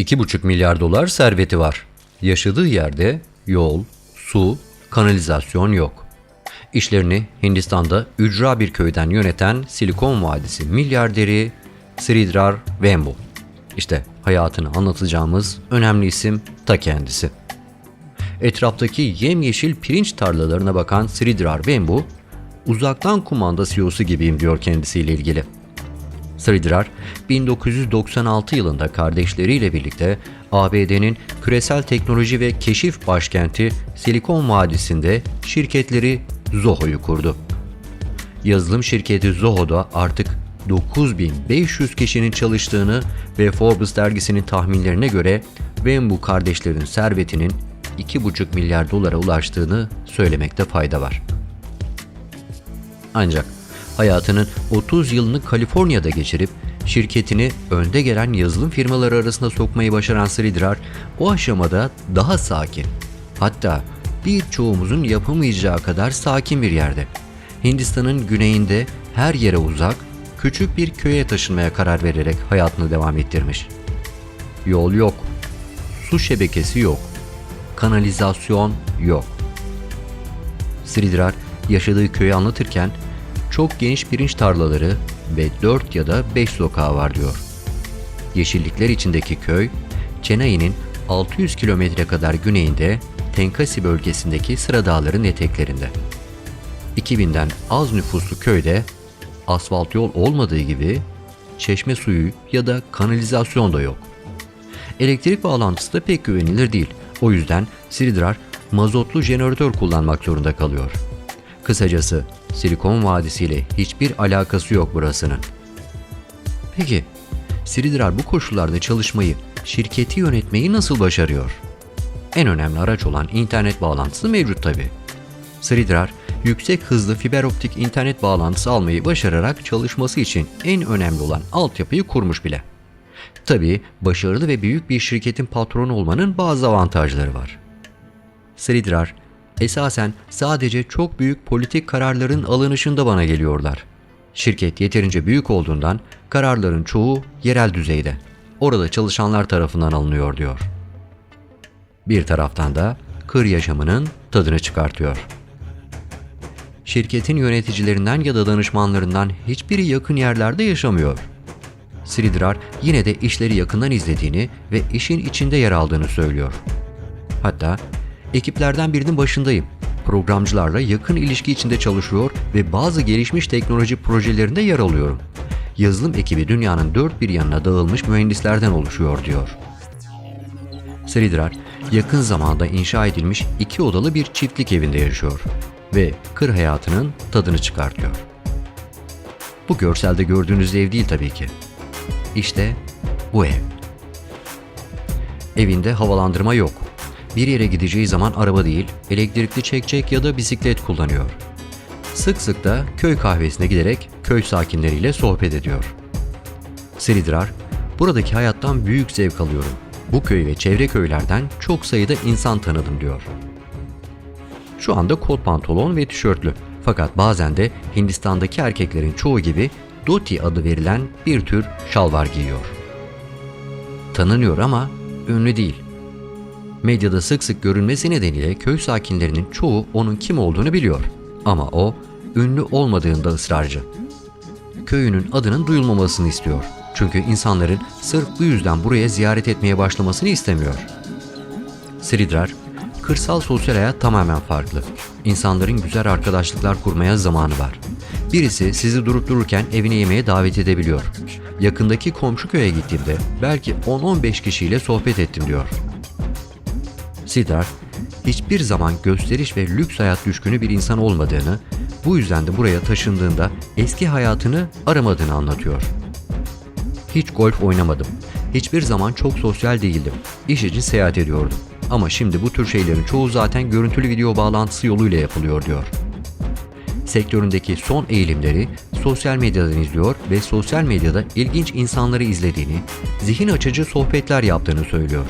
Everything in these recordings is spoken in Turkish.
2,5 milyar dolar serveti var. Yaşadığı yerde yol, su, kanalizasyon yok. İşlerini Hindistan'da ücra bir köyden yöneten Silikon Vadisi milyarderi Sridhar Vembu. İşte hayatını anlatacağımız önemli isim ta kendisi. Etraftaki yemyeşil pirinç tarlalarına bakan Sridhar Vembu, uzaktan kumanda CEO'su gibiyim diyor kendisiyle ilgili. Sridhar, 1996 yılında kardeşleriyle birlikte ABD'nin küresel teknoloji ve keşif başkenti Silikon Vadisi'nde şirketleri Zoho'yu kurdu. Yazılım şirketi Zoho'da artık 9500 kişinin çalıştığını ve Forbes dergisinin tahminlerine göre Wenbu kardeşlerin servetinin 2,5 milyar dolara ulaştığını söylemekte fayda var. Ancak hayatının 30 yılını Kaliforniya'da geçirip şirketini önde gelen yazılım firmaları arasında sokmayı başaran Sridhar o aşamada daha sakin. Hatta birçoğumuzun yapamayacağı kadar sakin bir yerde. Hindistan'ın güneyinde her yere uzak, küçük bir köye taşınmaya karar vererek hayatını devam ettirmiş. Yol yok, su şebekesi yok, kanalizasyon yok. Sridhar yaşadığı köyü anlatırken çok geniş pirinç tarlaları ve 4 ya da 5 sokağı var diyor. Yeşillikler içindeki köy, Chennai'nin 600 kilometre kadar güneyinde Tenkasi bölgesindeki Sıra Dağların eteklerinde. 2000'den az nüfuslu köyde asfalt yol olmadığı gibi çeşme suyu ya da kanalizasyon da yok. Elektrik bağlantısı da pek güvenilir değil. O yüzden Sridhar mazotlu jeneratör kullanmak zorunda kalıyor. Kısacası Silikon Vadisi ile hiçbir alakası yok burasının. Peki Sridhar bu koşullarda çalışmayı, şirketi yönetmeyi nasıl başarıyor? En önemli araç olan internet bağlantısı mevcut tabi. Sridhar, yüksek hızlı fiber optik internet bağlantısı almayı başararak çalışması için en önemli olan altyapıyı kurmuş bile. Tabi başarılı ve büyük bir şirketin patronu olmanın bazı avantajları var. Sridhar, esasen sadece çok büyük politik kararların alınışında bana geliyorlar. Şirket yeterince büyük olduğundan kararların çoğu yerel düzeyde. Orada çalışanlar tarafından alınıyor diyor. Bir taraftan da kır yaşamının tadını çıkartıyor. Şirketin yöneticilerinden ya da danışmanlarından hiçbiri yakın yerlerde yaşamıyor. Sridhar yine de işleri yakından izlediğini ve işin içinde yer aldığını söylüyor. Hatta ekiplerden birinin başındayım. Programcılarla yakın ilişki içinde çalışıyor ve bazı gelişmiş teknoloji projelerinde yer alıyorum. Yazılım ekibi dünyanın dört bir yanına dağılmış mühendislerden oluşuyor diyor. Sridhar yakın zamanda inşa edilmiş iki odalı bir çiftlik evinde yaşıyor ve kır hayatının tadını çıkartıyor. Bu görselde gördüğünüz ev değil tabii ki. İşte bu ev. Evinde havalandırma yok. Bir yere gideceği zaman araba değil, elektrikli çekçek ya da bisiklet kullanıyor. Sık sık da köy kahvesine giderek köy sakinleriyle sohbet ediyor. Sridhar, buradaki hayattan büyük zevk alıyorum. Bu köy ve çevre köylerden çok sayıda insan tanıdım diyor. Şu anda kot pantolon ve tişörtlü. Fakat bazen de Hindistan'daki erkeklerin çoğu gibi dhoti adı verilen bir tür şalvar giyiyor. Tanınıyor ama ünlü değil. Medyada sık sık görünmesi nedeniyle köy sakinlerinin çoğu onun kim olduğunu biliyor. Ama o ünlü olmadığında ısrarcı. Köyünün adının duyulmamasını istiyor. Çünkü insanların sırf bu yüzden buraya ziyaret etmeye başlamasını istemiyor. Sridhar, kırsal sosyal hayat tamamen farklı. İnsanların güzel arkadaşlıklar kurmaya zamanı var. Birisi sizi durup dururken evine yemeğe davet edebiliyor. Yakındaki komşu köye gittiğimde belki 10-15 kişiyle sohbet ettim diyor. Siddharth, hiçbir zaman gösteriş ve lüks hayat düşkünü bir insan olmadığını, bu yüzden de buraya taşındığında eski hayatını aramadığını anlatıyor. Hiç golf oynamadım. Hiçbir zaman çok sosyal değildim. İş için seyahat ediyordum. Ama şimdi bu tür şeylerin çoğu zaten görüntülü video bağlantısı yoluyla yapılıyor diyor. Sektöründeki son eğilimleri sosyal medyadan izliyor ve sosyal medyada ilginç insanları izlediğini, zihin açıcı sohbetler yaptığını söylüyor.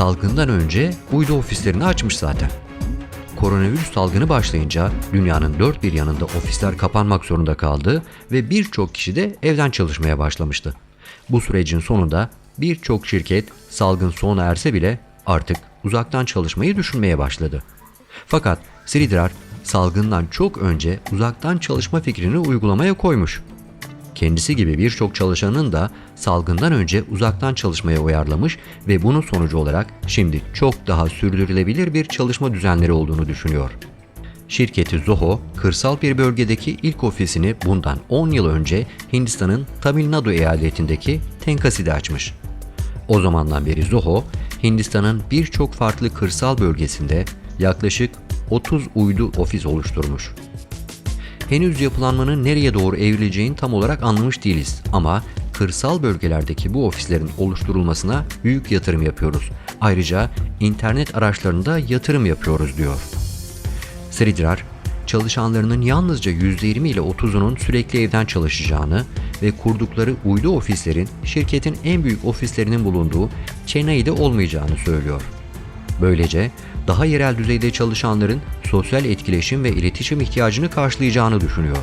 Salgından önce uydu ofislerini açmış zaten. Koronavirüs salgını başlayınca dünyanın dört bir yanında ofisler kapanmak zorunda kaldı ve birçok kişi de evden çalışmaya başlamıştı. Bu sürecin sonunda birçok şirket salgın sona erse bile artık uzaktan çalışmayı düşünmeye başladı. Fakat Sridhar salgından çok önce uzaktan çalışma fikrini uygulamaya koymuş. Kendisi gibi birçok çalışanın da salgından önce uzaktan çalışmaya uyarlamış ve bunun sonucu olarak şimdi çok daha sürdürülebilir bir çalışma düzenleri olduğunu düşünüyor. Şirketi Zoho, kırsal bir bölgedeki ilk ofisini bundan 10 yıl önce Hindistan'ın Tamil Nadu eyaletindeki Tenkasi'de açmış. O zamandan beri Zoho, Hindistan'ın birçok farklı kırsal bölgesinde yaklaşık 30 uydu ofis oluşturmuş. Henüz yapılanmanın nereye doğru evrileceğini tam olarak anlamış değiliz ama kırsal bölgelerdeki bu ofislerin oluşturulmasına büyük yatırım yapıyoruz. Ayrıca internet araçlarında yatırım yapıyoruz diyor. Sridhar, çalışanlarının yalnızca %20 ile 30'unun sürekli evden çalışacağını ve kurdukları uydu ofislerin şirketin en büyük ofislerinin bulunduğu Chennai'de olmayacağını söylüyor. Böylece daha yerel düzeyde çalışanların sosyal etkileşim ve iletişim ihtiyacını karşılayacağını düşünüyor.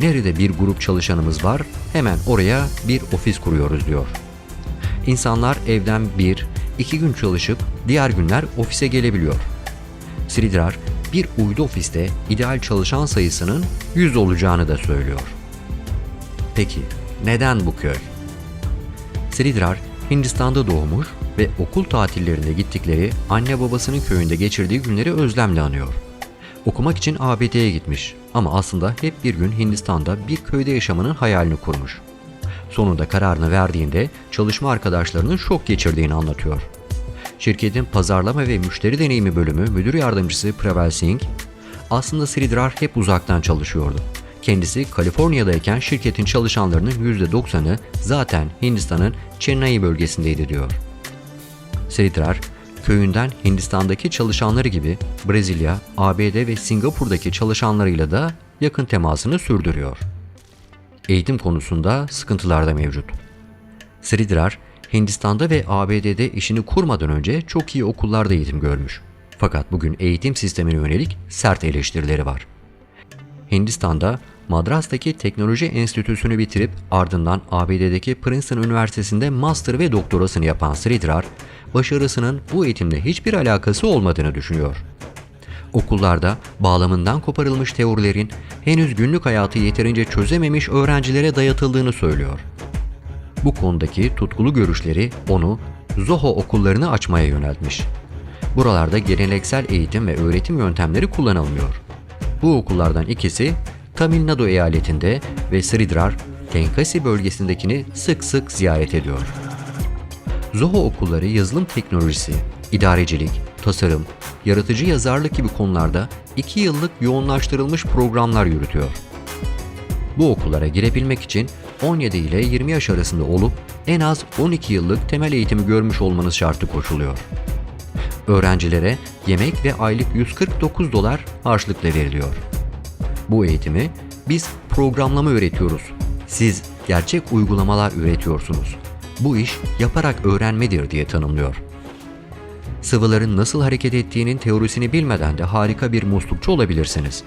Nerede bir grup çalışanımız var, hemen oraya bir ofis kuruyoruz diyor. İnsanlar evden bir, iki gün çalışıp diğer günler ofise gelebiliyor. Sridhar, bir uydu ofiste ideal çalışan sayısının 100 olacağını da söylüyor. Peki neden bu köy? Sridhar Hindistan'da doğmuş ve okul tatillerinde gittikleri anne babasının köyünde geçirdiği günleri özlemle anıyor. Okumak için ABD'ye gitmiş ama aslında hep bir gün Hindistan'da bir köyde yaşamanın hayalini kurmuş. Sonunda kararını verdiğinde çalışma arkadaşlarının şok geçirdiğini anlatıyor. Şirketin pazarlama ve müşteri deneyimi bölümü müdür yardımcısı Pravel Singh, aslında Sridhar hep uzaktan çalışıyordu. Kendisi Kaliforniya'dayken şirketin çalışanlarının %90'ı zaten Hindistan'ın Chennai bölgesindeydi diyor. Sridhar, köyünden Hindistan'daki çalışanları gibi Brezilya, ABD ve Singapur'daki çalışanlarıyla da yakın temasını sürdürüyor. Eğitim konusunda sıkıntılar da mevcut. Sridhar, Hindistan'da ve ABD'de işini kurmadan önce çok iyi okullarda eğitim görmüş. Fakat bugün eğitim sistemine yönelik sert eleştirileri var. Hindistan'da Madras'taki Teknoloji Enstitüsü'nü bitirip ardından ABD'deki Princeton Üniversitesi'nde master ve doktorasını yapan Sridhar, başarısının bu eğitimle hiçbir alakası olmadığını düşünüyor. Okullarda bağlamından koparılmış teorilerin henüz günlük hayatı yeterince çözememiş öğrencilere dayatıldığını söylüyor. Bu konudaki tutkulu görüşleri onu Zoho okullarını açmaya yöneltmiş. Buralarda geleneksel eğitim ve öğretim yöntemleri kullanılmıyor. Bu okullardan ikisi Tamil Nadu eyaletinde ve Sridhar, Tenkasi bölgesindekini sık sık ziyaret ediyor. Zoho okulları yazılım teknolojisi, idarecilik, tasarım, yaratıcı yazarlık gibi konularda 2 yıllık yoğunlaştırılmış programlar yürütüyor. Bu okullara girebilmek için 17 ile 20 yaş arasında olup en az 12 yıllık temel eğitimi görmüş olmanız şartı koşuluyor. Öğrencilere yemek ve aylık 149 dolar harçlıkla veriliyor. Bu eğitimi biz programlama öğretiyoruz. Siz gerçek uygulamalar üretiyorsunuz. Bu iş yaparak öğrenmedir diye tanımlıyor. Sıvıların nasıl hareket ettiğinin teorisini bilmeden de harika bir muslukçu olabilirsiniz.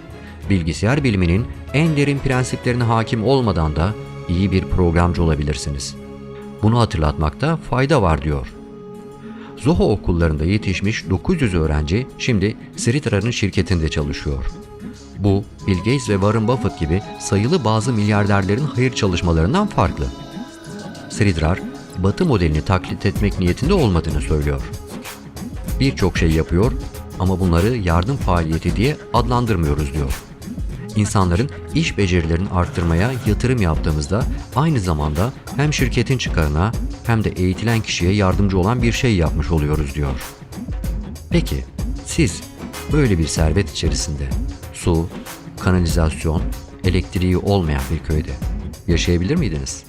Bilgisayar biliminin en derin prensiplerine hakim olmadan da iyi bir programcı olabilirsiniz. Bunu hatırlatmakta fayda var diyor. Zoho okullarında yetişmiş 900 öğrenci şimdi Sridhar'ın şirketinde çalışıyor. Bu, Bill Gates ve Warren Buffett gibi sayılı bazı milyarderlerin hayır çalışmalarından farklı. Sridhar, Batı modelini taklit etmek niyetinde olmadığını söylüyor. Birçok şey yapıyor ama bunları yardım faaliyeti diye adlandırmıyoruz diyor. İnsanların iş becerilerini arttırmaya yatırım yaptığımızda aynı zamanda hem şirketin çıkarına hem de eğitilen kişiye yardımcı olan bir şey yapmış oluyoruz diyor. Peki siz böyle bir servet içerisinde su, kanalizasyon, elektriği olmayan bir köyde yaşayabilir miydiniz?